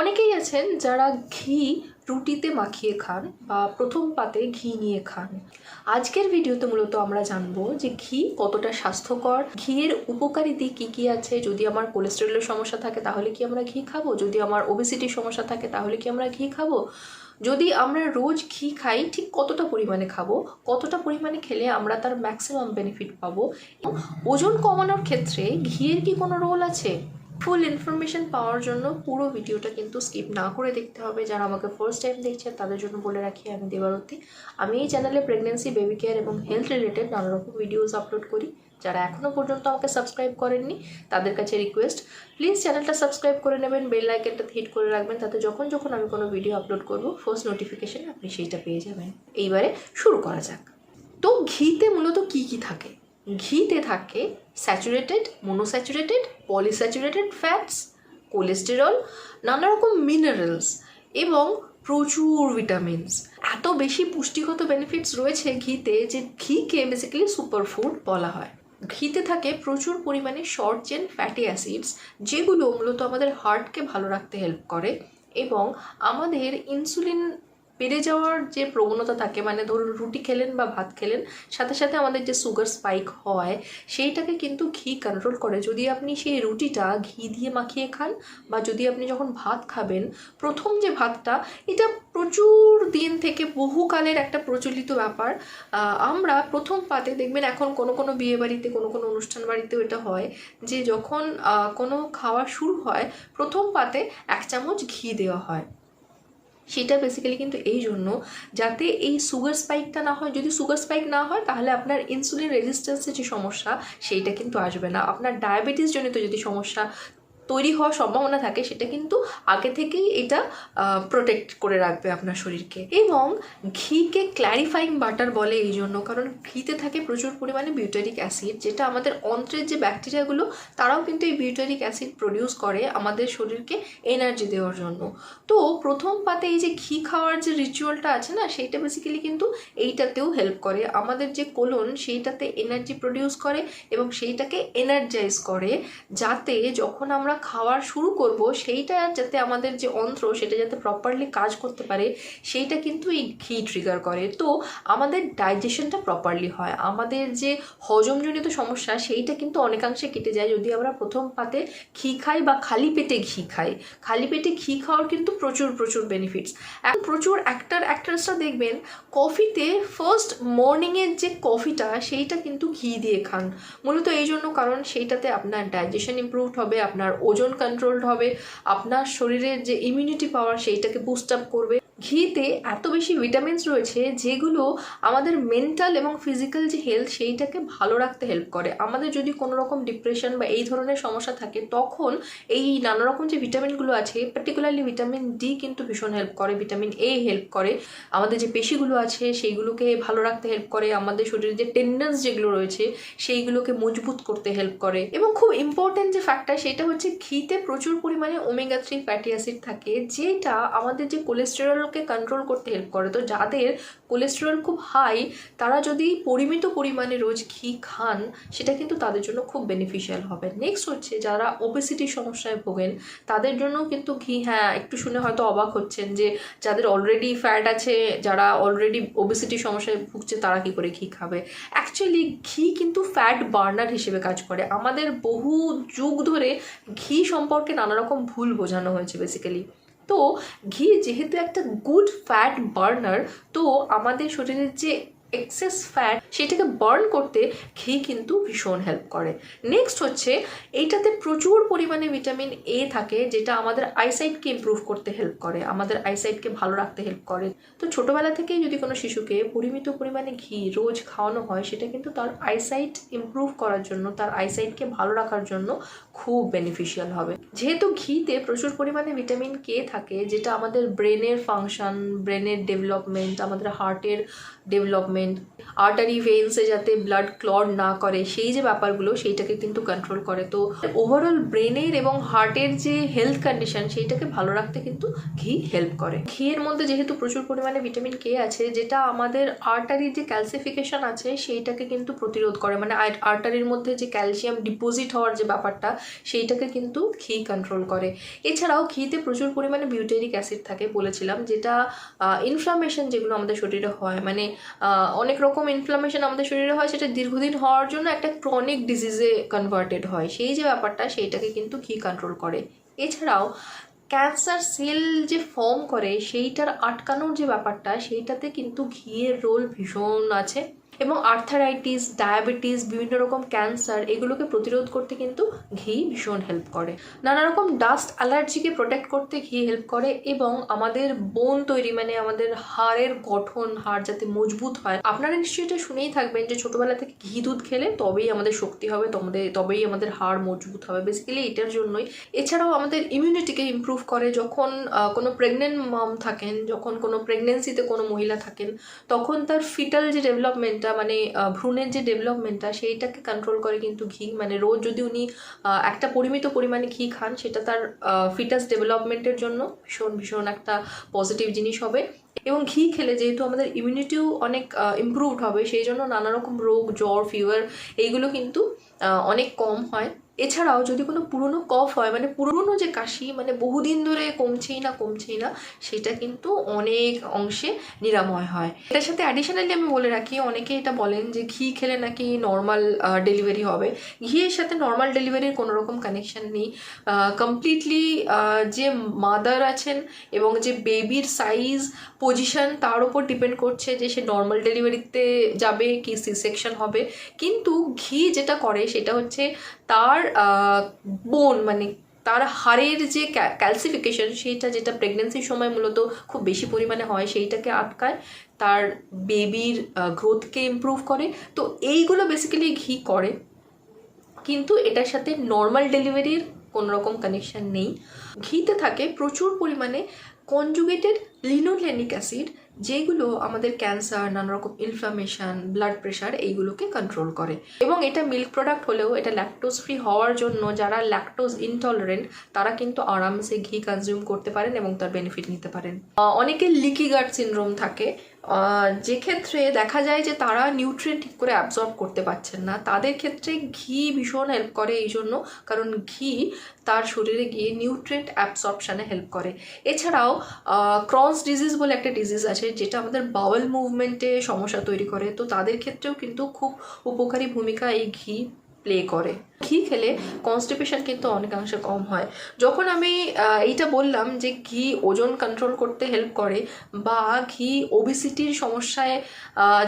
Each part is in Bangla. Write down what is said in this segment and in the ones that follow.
অনেকেই আছেন যারা ঘি রুটিতে মাখিয়ে খান বা প্রথম পাতে ঘি নিয়ে খান। আজকের ভিডিওতে মূলত আমরা জানব যে ঘি কতটা স্বাস্থ্যকর, ঘিয়ের উপকারী দিক কী কী আছে, যদি আমার কোলেস্টেরলের সমস্যা থাকে তাহলে কি আমরা ঘি খাব, যদি আমার ওবেসিটির সমস্যা থাকে তাহলে কি আমরা ঘি খাব? যদি আমরা রোজ ঘি খাই, ঠিক কতটা পরিমাণে খাব, কতটা পরিমাণে খেলে আমরা তার ম্যাক্সিমাম বেনিফিট পাবো? ওজন কমানোর ক্ষেত্রে ঘিয়ের কি কোনো রোল আছে? ফুল ইনফরমেশন পাওয়ার জন্য পুরো ভিডিওটা কিন্তু স্কিপ না করে দেখতে হবে। যারা আমাকে ফার্স্ট টাইম দেখছে তাদের জন্য বলে রাখি, আমি দেবারতী। আমি এই চ্যানেলে প্রেগনেন্সি বেবি কেয়ার এবং হেলথ রিলেটেড নানা রকম ভিডিওস আপলোড করি। যারা এখনও পর্যন্ত আমাকে সাবস্ক্রাইব করেননি, তাদের কাছে রিকোয়েস্ট প্লিজ চ্যানেলটা সাবস্ক্রাইব করে নেবেন বেল আইকনটা হিট করে রাখবেন, তাতে যখন যখন আমি কোনো ভিডিও আপলোড করব ফার্স্ট নোটিফিকেশন আপনি সেইটা পেয়ে যাবেন। এইবারে শুরু করা যাক। তো ঘিতে মূলত কি কি থাকে? ঘিতে থাকে saturated monounsaturated polyunsaturated fats cholesterol নানা রকম মিনারেলস এবং প্রচুর ভিটামিনস এত বেশি পুষ্টিগত বেনিফিটস রয়েছে ঘিতে যে ঘিকে বেসিক্যালি সুপারফুড বলা হয়। ঘিতে থাকে প্রচুর পরিমাণে শর্ট চেন ফ্যাটি অ্যাসিডস যেগুলো মূলত আমাদের হার্টকে ভালো রাখতে হেল্প করে এবং আমাদের ইনসুলিন বেড়ে যাওয়ার যে প্রবণতা থাকে মানে ধরুন রুটি খেলেন বা ভাত খেলেন, সাথে সাথে আমাদের যে সুগার স্পাইক হয়, সেইটাকে কিন্তু ঘি কন্ট্রোল করে। যদি আপনি সেই রুটিটা ঘি দিয়ে মাখিয়ে খান বা যদি আপনি যখন ভাত খাবেন, প্রথম যে ভাতটা, এটা প্রচুর দিন থেকে বহুকালের একটা প্রচলিত ব্যাপার। আমরা প্রথম পাতে দেখবেন এখন কোনো কোনো বিয়ে বাড়িতে, কোনো কোনো অনুষ্ঠান বাড়িতেও এটা হয় যে যখন কোনো খাওয়া শুরু হয়, প্রথম পাতে এক চামচ ঘি দেওয়া হয়। সেটা বেসিক্যালি কিন্তু এই জন্য যাতে এই সুগার স্পাইকটা না হয়। যদি সুগার স্পাইক না হয়, তাহলে আপনার ইনসুলিন রেজিস্ট্যান্সের যে সমস্যা, সেইটা কিন্তু আসবে না। আপনার ডায়াবেটিসজনিত যদি সমস্যা তৈরি হওয়ার সম্ভাবনা থাকে, সেটা কিন্তু আগে থেকেই এটা প্রোটেক্ট করে রাখবে আপনার শরীরকে। এবং ঘিকে ক্ল্যারিফাইং বাটার বলে এই জন্য, কারণ ঘিতে থাকে প্রচুর পরিমাণে বিউটারিক অ্যাসিড যেটা আমাদের অন্ত্রের যে ব্যাকটেরিয়াগুলো তারাও কিন্তু এই বিউটারিক অ্যাসিড প্রডিউস করে আমাদের শরীরকে এনার্জি দেওয়ার জন্য। তো প্রথম পাতে এই যে ঘি খাওয়ার যে রিচুয়ালটা আছে না, সেইটা বেসিক্যালি কিন্তু এইটাতেও হেল্প করে। আমাদের যে কোলন সেইটাতে এনার্জি প্রডিউস করে এবং সেইটাকে এনার্জাইজ করে, যাতে যখন আমরা খাওয়ার শুরু করব, সেইটা যাতে আমাদের যে অন্ত্র, সেটা যাতে প্রপারলি কাজ করতে পারে, সেইটা কিন্তু এই ঘি ট্রিগার করে। তো আমাদের ডাইজেশনটা প্রপারলি হয়। আমাদের যে হজমজনিত সমস্যা, সেইটা কিন্তু অনেকাংশে কেটে যায়। যদি আমরা প্রথম পাতে ঘি খাই বা খালি পেটে ঘি খাই, খালি পেটে ঘি খাওয়ার কিন্তু প্রচুর প্রচুর বেনিফিটস এখন প্রচুর অ্যাক্টার অ্যাক্ট্রেসরা দেখবেন, কফিতে ফার্স্ট মর্নিংয়ের যে কফিটা, সেইটা কিন্তু ঘি দিয়ে খান। মূলত এই জন্য কারণ, সেইটাতে আপনার ডাইজেশন ইমপ্রুভড হবে, আপনার ওজন কন্ট্রোলড হবে আপনার শরীরের যে ইমিউনিটি পাওয়ার সেইটাকে বুস্ট আপ করবে। ঘিতে এত বেশি ভিটামিনস রয়েছে যেগুলো আমাদের মেন্টাল এবং ফিজিক্যাল যে হেলথ সেইটাকে ভালো রাখতে হেল্প করে। আমাদের যদি কোনো রকম ডিপ্রেশন বা এই ধরনের সমস্যা থাকে, তখন এই নানা রকম যে ভিটামিনগুলো আছে পার্টিকুলারলি ভিটামিন ডি কিন্তু ভীষণ হেল্প করে ভিটামিন এ হেল্প করে। আমাদের যে পেশিগুলো আছে, সেইগুলোকে ভালো রাখতে হেল্প করে। আমাদের শরীরে যে টেন্ডেন্স যেগুলো রয়েছে, সেইগুলোকে মজবুত করতে হেল্প করে। এবং খুব ইম্পর্টেন্ট যে ফ্যাক্টর সেটা হচ্ছে ঘিতে প্রচুর পরিমাণে ওমেগা থ্রি ফ্যাটি অ্যাসিড থাকে, যেটা আমাদের যে কোলেস্টেরলকে কন্ট্রোল করতে হেল্প করে। তো যাদের কোলেস্টেরল খুব হাই তারা যদি পরিমিত পরিমাণে রোজ ঘি খান, সেটা কিন্তু তাদের জন্য খুব বেনিফিশিয়াল হবে। নেক্সট হচ্ছে, যারা ওবেসিটির সমস্যায় ভোগেন, তাদের জন্য কিন্তু ঘি হ্যাঁ একটু শুনে হয়তো অবাক হচ্ছেন যে যাদের অলরেডি ফ্যাট আছে, যারা অলরেডি ওবেসিটির সমস্যায় ভুগছে, তারা কি করে ঘি খাবে? অ্যাকচুয়ালি ঘি কিন্তু ফ্যাট বার্নার হিসেবে কাজ করে। আমাদের বহু যুগ ধরে ঘি সম্পর্কে নানা রকম ভুল বোঝানো হয়েছে বেসিক্যালি তো ঘি যেহেতু একটা গুড ফ্যাট বার্নার তো আমাদের শরীরের যে এক্সেস ফ্যাট সেটাকে বার্ন করতে ঘি কিন্তু ভীষণ হেল্প করে। নেক্সট হচ্ছে, এইটাতে প্রচুর পরিমাণে ভিটামিন এ থাকে, যেটা আমাদের আইসাইটকে ইমপ্রুভ করতে হেল্প করে, আমাদের আইসাইটকে ভালো রাখতে হেল্প করে। তো ছোটোবেলা থেকেই যদি কোনো শিশুকে পরিমিত পরিমাণে ঘি রোজ খাওয়ানো হয়, সেটা কিন্তু তার আইসাইট ইমপ্রুভ করার জন্য, তার আইসাইটকে ভালো রাখার জন্য খুব বেনিফিশিয়াল হবে। যেহেতু ঘিতে প্রচুর পরিমাণে ভিটামিন কে থাকে, যেটা আমাদের ব্রেনের ফাংশন ব্রেনের ডেভেলপমেন্ট আমাদের হার্টের ডেভেলপমেন্ট আর্টারি ভেন্সে যাতে ব্লাড ক্লড না করে, সেই যে ব্যাপারগুলো সেইটাকে কিন্তু কন্ট্রোল করে। তো ওভারঅল ব্রেনের এবং হার্টের যে হেলথ কন্ডিশন সেইটাকে ভালো রাখতে কিন্তু ঘি হেল্প করে। ঘিয়ের মধ্যে যেহেতু প্রচুর পরিমাণে ভিটামিন কে আছে, যেটা আমাদের আর্টারির যে ক্যালসিফিকেশন আছে সেইটাকে কিন্তু প্রতিরোধ করে। মানে আর্টারির মধ্যে যে ক্যালসিয়াম ডিপোজিট হওয়ার যে ব্যাপারটা সেইটাকে কিন্তু ঘি কন্ট্রোল করে। এছাড়াও ঘিতে প্রচুর পরিমাণে বিউটেরিক অ্যাসিড থাকে বলেছিলাম, যেটা ইনফ্লামেশন যেগুলো আমাদের শরীরে হয়। মানে অনেক রকম ইনফ্লামেশন আমাদের শরীরে হয়, সেটা দীর্ঘদিন হওয়ার জন্য একটা ক্রনিক ডিজিজে কনভার্টেড হয়। সেই যে ব্যাপারটা, সেইটাকে কিন্তু ঘি কন্ট্রোল করে। এছাড়াও ক্যান্সার সেল যে ফর্ম করে, সেইটার আটকানোর যে ব্যাপারটা, সেইটাতে কিন্তু ঘিয়ের রোল ভীষণ আছে। এবং আর্থারাইটিস ডায়াবেটিস বিভিন্ন রকম ক্যান্সার এগুলোকে প্রতিরোধ করতে কিন্তু ঘি ভীষণ হেল্প করে। নানা রকম ডাস্ট অ্যালার্জিকে প্রোটেক্ট করতে ঘি হেল্প করে এবং আমাদের বোন তৈরি মানে আমাদের হাড়ের গঠন, হাড় যাতে মজবুত হয়। আপনারা নিশ্চয়ই এটা শুনেই থাকবেন যে ছোটবেলা থেকে ঘি দুধ খেলে তবেই আমাদের শক্তি হবে তোমাদের তবেই আমাদের হাড় মজবুত হবে। বেসিক্যালি এটার জন্যই। এছাড়াও আমাদের ইমিউনিটিকে ইমপ্রুভ করে যখন কোনো প্রেগনেন্ট মম থাকেন, যখন কোনো প্রেগনেন্সিতে কোনো মহিলা থাকেন, তখন তার ফিটাল যে ডেভেলপমেন্টটা মানে ভ্রূণের যে ডেভেলপমেন্টটা সেইটাকে কন্ট্রোল করে কিন্তু ঘি। মানে রোজ যদি উনি একটা পরিমিত পরিমাণে ঘি খান, সেটা তার ফিটাস ডেভেলপমেন্টের জন্য ভীষণ ভীষণ একটা পজিটিভ জিনিস হবে। এবং ঘি খেলে যেহেতু আমাদের ইমিউনিটিও অনেক ইমপ্রুভড হবে, সেই জন্য নানা রকম রোগ, জ্বর ফিভার এইগুলো কিন্তু অনেক কম হয়। এছাড়াও যদি কোনো পুরনো কফ হয় মানে পুরনো যে কাশি মানে বহুদিন ধরে কমছেই না কমছেই না, সেটা কিন্তু অনেক অংশে নিরাময় হয়। এটার সাথে অ্যাডিশনালি আমি বলে রাখি, অনেকে এটা বলেন যে ঘি খেলে নাকি নর্মাল ডেলিভারি হবে। ঘিয়ের সাথে নর্মাল ডেলিভারির কোনো রকম কানেকশন নেই। কমপ্লিটলি যে মাদার আছেন এবং যে বেবির সাইজ পজিশন তার উপর ডিপেন্ড করছে যে সে নর্মাল ডেলিভারিতে যাবে কি সি সেকশন হবে। কিন্তু ঘি যেটা করে সেটা হচ্ছে তার বোন মানে তার হাড়ের যে ক্যালসিফিকেশন সেইটা যেটা প্রেগনেন্সির সময় মূলত খুব বেশি পরিমাণে হয় সেইটাকে আটকায়, তার বেবির গ্রোথকে ইমপ্রুভ করে। তো এইগুলো বেসিক্যালি ঘি করে। কিন্তু এটার সাথে নর্মাল ডেলিভারির কোনো রকম কানেকশন নেই। ঘিতে থাকে প্রচুর পরিমাণে কনজুগেটেড লিনোলেনিক অ্যাসিড যেগুলো আমাদের ক্যান্সার নানা রকম ইনফ্লামেশন ব্লাড প্রেশার এইগুলোকে কন্ট্রোল করে। এবং এটা মিল্ক প্রোডাক্ট হলেও এটা ল্যাকটোজ ফ্রি হওয়ার জন্য যারা ল্যাকটোজ ইনটলারেন্ট তারা কিন্তু আরামসে ঘি কনজিউম করতে পারেন এবং তার বেনিফিট নিতে পারেন। অনেকের লিকি গার্ড সিনড্রোম থাকে। যে ক্ষেত্রে দেখা যায় যে তারা নিউট্রিয়েন্ট ঠিক করে অ্যাবজর্ব করতে পারছেন না, তাদের ক্ষেত্রে ঘি ভীষণ হেল্প করে এই জন্য কারণ ঘি তার শরীরে গিয়ে নিউট্রিয়েন্ট অ্যাবসর্পশানে হেল্প করে। এছাড়াও ক্রস ডিজিজ বলে একটা ডিজিজ আছে, যেটা আমাদের বাওয়েল মুভমেন্টে সমস্যা তৈরি করে, তো তাদের ক্ষেত্রেও কিন্তু খুব উপকারী ভূমিকা এই ঘি প্লে করে। ঘি খেলে কনস্টিপেশন কিন্তু অনেকাংশে কম হয়। যখন আমি এইটা বললাম যে ঘি ওজন কন্ট্রোল করতে হেল্প করে বা ঘি ওবিসিটির সমস্যায়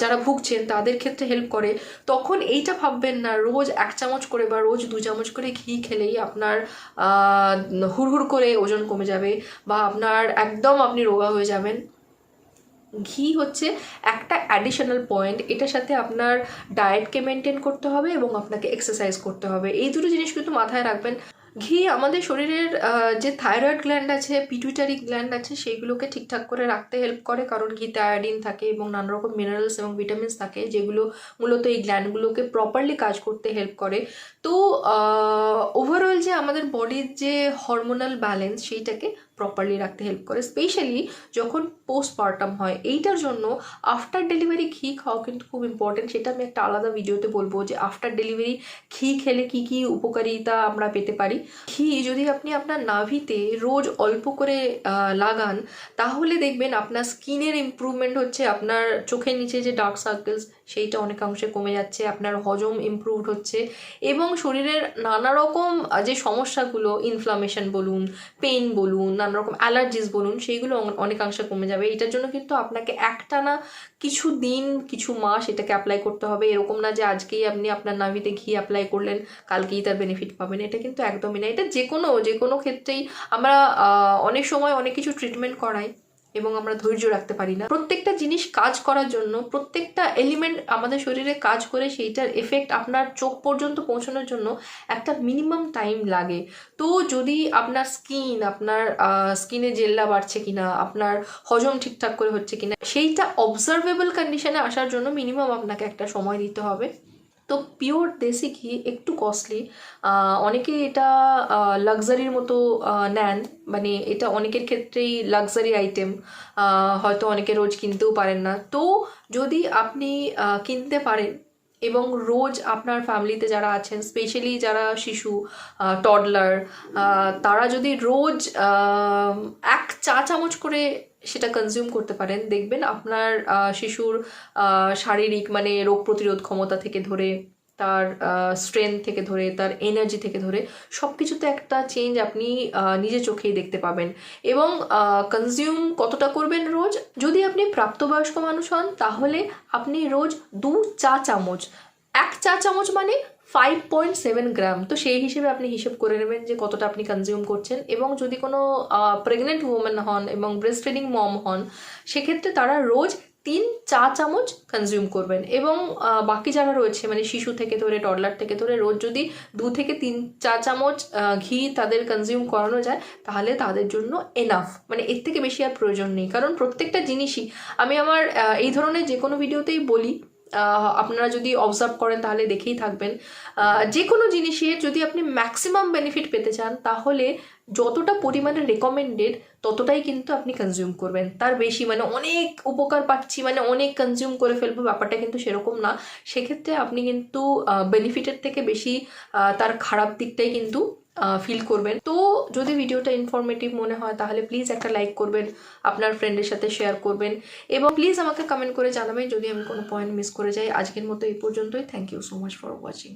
যারা ভুগছেন তাদের ক্ষেত্রে হেল্প করে, তখন এইটা ভাববেন না। রোজ এক চামচ করে বা রোজ দু চামচ করে ঘি খেলেই আপনার হুড়হুড় করে ওজন কমে যাবে বা আপনার একদম আপনি রোগা হয়ে যাবেন। ঘি হচ্ছে একটা অ্যাডিশনাল পয়েন্ট এটার সাথে আপনার ডায়েটকে মেনটেন করতে হবে এবং আপনাকে এক্সারসাইজ করতে হবে। এই দুটো জিনিস কিন্তু মাথায় রাখবেন। ঘি আমাদের শরীরের যে থাইরয়েড গ্ল্যান্ড আছে পিটুইটারি গ্ল্যান্ড আছে সেইগুলোকে ঠিকঠাক করে রাখতে হেল্প করে, কারণ ঘিতে আয়োডিন থাকে এবং নানা রকম মিনারেলস এবং ভিটামিনস থাকে, যেগুলো মূলত এই গ্ল্যান্ডগুলোকে প্রপারলি কাজ করতে হেল্প করে। তো ওভারঅল যে আমাদের বডির যে হরমোনাল ব্যালেন্স সেইটাকে প্রপারলি রাখতে হেল্প করে। স্পেশালি যখন পোস্টপার্টাম হয়, এইটার জন্য আফটার ডেলিভারি ঘি খাওয়া কিন্তু খুব ইম্পর্টেন্ট সেটা আমি একটা আলাদা ভিডিওতে বলব যে আফটার ডেলিভারি ঘি খেলে কি কি উপকারিতা আমরা পেতে পারি। ঘি যদি আপনি আপনার নাভিতে রোজ অল্প করে লাগান, তাহলে দেখবেন আপনার স্কিনের ইমপ্রুভমেন্ট হচ্ছে, আপনার চোখের নিচে যে ডার্ক সার্কেলস সেইটা অনেকাংশে কমে যাচ্ছে, আপনার হজম ইমপ্রুভড হচ্ছে এবং শরীরের নানা রকম যে সমস্যাগুলো ইনফ্লামেশন বলুন পেন বলুন নানা রকম অ্যালার্জিস বলুন, সেইগুলো অনেকাংশে কমে যাবে। এটার জন্য কিন্তু আপনাকে একটা না কিছু দিন, কিছু মাস এটাকে অ্যাপ্লাই করতে হবে। এরকম না যে আজকেই আপনি আপনার নাভিতে ঘি অ্যাপ্লাই করলেন, কালকেই তার বেনিফিট পাবেন। এটা কিন্তু একদমই না। এটা যে কোনো যে কোনো ক্ষেত্রেই আমরা অনেক সময় অনেক কিছু ট্রিটমেন্ট করাই। এবং আমরা ধৈর্য রাখতে পারি না। প্রত্যেকটা জিনিস কাজ করার জন্য, প্রত্যেকটা এলিমেন্ট আমাদের শরীরে কাজ করে, সেইটার এফেক্ট আপনার চোখ পর্যন্ত পৌঁছানোর জন্য একটা মিনিমাম টাইম লাগে। তো যদি আপনার স্কিন আপনার স্কিনে জেল্লা বাড়ছে কিনা, আপনার হজম ঠিকঠাক করে হচ্ছে কিনা, সেইটা অবজারভেবল কন্ডিশনে আসার জন্য মিনিমাম আপনাকে একটা সময় দিতে হবে। তো পিওর দেশি ঘি, একটু কস্টলি অনেকে এটা লাক্সারির মতো নেন। মানে এটা অনেকের ক্ষেত্রেই লাক্সারি আইটেম হয়তো অনেকে রোজ কিনতেও পারেন না। তো যদি আপনি কিনতে পারেন এবং রোজ আপনার ফ্যামিলিতে যারা আছেন, স্পেশালি যারা শিশু টডলার তারা যদি রোজ এক চা চামচ করে সেটা কনজিউম করতে পারেন, দেখবেন আপনার শিশুর শারীরিক মানে রোগ প্রতিরোধ ক্ষমতা থেকে ধরে তার স্ট্রেংথ থেকে ধরে, তার এনার্জি থেকে ধরে সব কিছুতে একটা চেঞ্জ আপনি নিজে চোখেই দেখতে পাবেন। এবং কনজিউম কতটা করবেন রোজ? যদি আপনি প্রাপ্তবয়স্ক মানুষ হন, তাহলে আপনি রোজ দু চা চামচ। এক চা চামচ মানে ফাইভ পয়েন্ট সেভেন গ্রাম তো সেই হিসেবে আপনি হিসেব করে নেবেন যে কতটা আপনি কনজিউম করছেন। এবং যদি কোনো প্রেগনেন্ট উমেন হন এবং ব্রেস্ট ফিডিং মম হন, সেক্ষেত্রে তারা রোজ তিন চা চামচ কনজিউম করবেন। এবং বাকি যারা রয়েছে মানে শিশু থেকে ধরে টডলার থেকে ধরে, রোজ যদি দু থেকে তিন চা চামচ ঘি তাদের কনজিউম করানো যায়, তাহলে তাদের জন্য এনাফ মানে এর থেকে বেশি আর প্রয়োজন নেই। কারণ প্রত্যেকটা জিনিসই, আমি আমার এই ধরনের যে কোনো ভিডিওতেই বলি আপনারা যদি অবজার্ভ করেন তাহলে দেখেই থাকবেন। যে কোনো জিনিসের যদি আপনি ম্যাক্সিমাম বেনিফিট পেতে চান, তাহলে যতটা পরিমাণে রেকমেন্ডেড ততটাই কিন্তু আপনি কনজিউম করবেন। তার বেশি মানে অনেক উপকার পাচ্ছি মানে অনেক কনজিউম করে ফেলব, ব্যাপারটা কিন্তু সেরকম না। সেক্ষেত্রে আপনি কিন্তু বেনিফিটের থেকে বেশি তার খারাপ দিকটাই কিন্তু ফিল করবেন। তো যদি ভিডিওটা ইনফরমেটিভ মনে হয়, তাহলে প্লিজ একটা লাইক করবেন, আপনার ফ্রেন্ডের সাথে শেয়ার করবেন। এবং প্লিজ আমাকে কমেন্ট করে জানাবেন যদি আমি কোনো পয়েন্ট মিস করে যাই। আজকের মতো এই পর্যন্তই। Thank you so much for watching